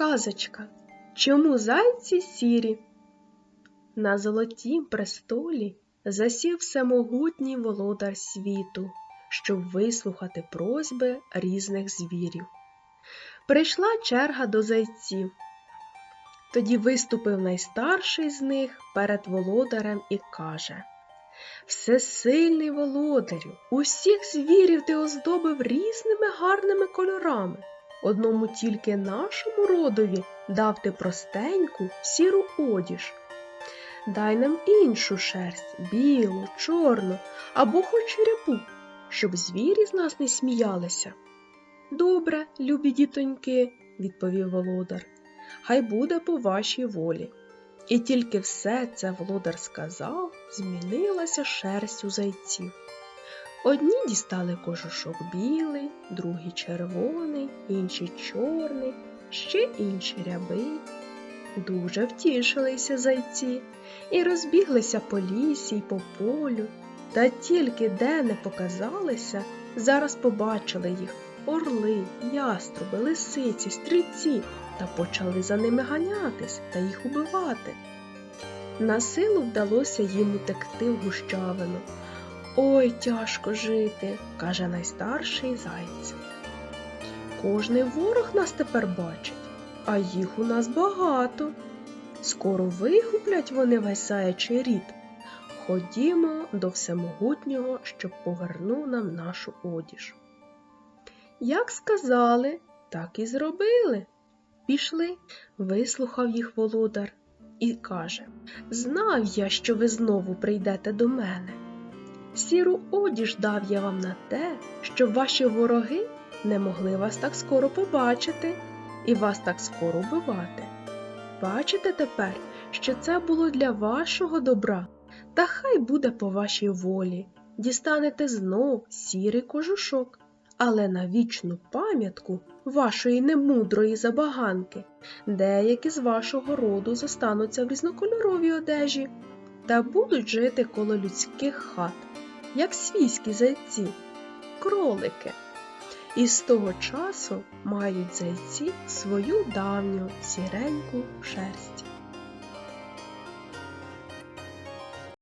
Казочка. Чому зайці сірі? На золотім престолі засів всемогутній володар світу, щоб вислухати просьби різних звірів. Прийшла черга до зайців. Тоді виступив найстарший з них перед володарем і каже Всесильний володарю, усіх звірів ти оздобив різними гарними кольорами. Одному тільки нашому родові дав ти простеньку сіру одіж. Дай нам іншу шерсть, білу, чорну або хоч рябу, щоб звірі з нас не сміялися. Добре, любі дітоньки, відповів володар, хай буде по вашій волі. І тільки все це володар сказав, змінилася шерсть у зайців. Одні дістали кожушок білий, другі червоний, інші чорний, ще інші рябий. Дуже втішилися зайці і розбіглися по лісі й по полю, та тільки де не показалися, зараз побачили їх орли, яструби, лисиці, стрільці та почали за ними ганятись та їх убивати. На силу вдалося їм утекти в гущавину. Ой, тяжко жити, каже найстарший зайць. Кожний ворог нас тепер бачить, а їх у нас багато. Скоро вигублять вони весь заячий рід. Ходімо до всемогутнього, щоб повернув нам нашу одіж. Як сказали, так і зробили. Пішли, вислухав їх володар і каже Знав я, що ви знову прийдете до мене. Сіру одіж дав я вам на те, щоб ваші вороги не могли вас так скоро побачити і вас так скоро вбивати. Бачите тепер, що це було для вашого добра, та хай буде по вашій волі. Дістанете знов сірий кожушок, але на вічну пам'ятку вашої немудрої забаганки деякі з вашого роду зостануться в різнокольоровій одежі та будуть жити коло людських хат, як свійські зайці, кролики. І з того часу мають зайці свою давню сіреньку шерсть.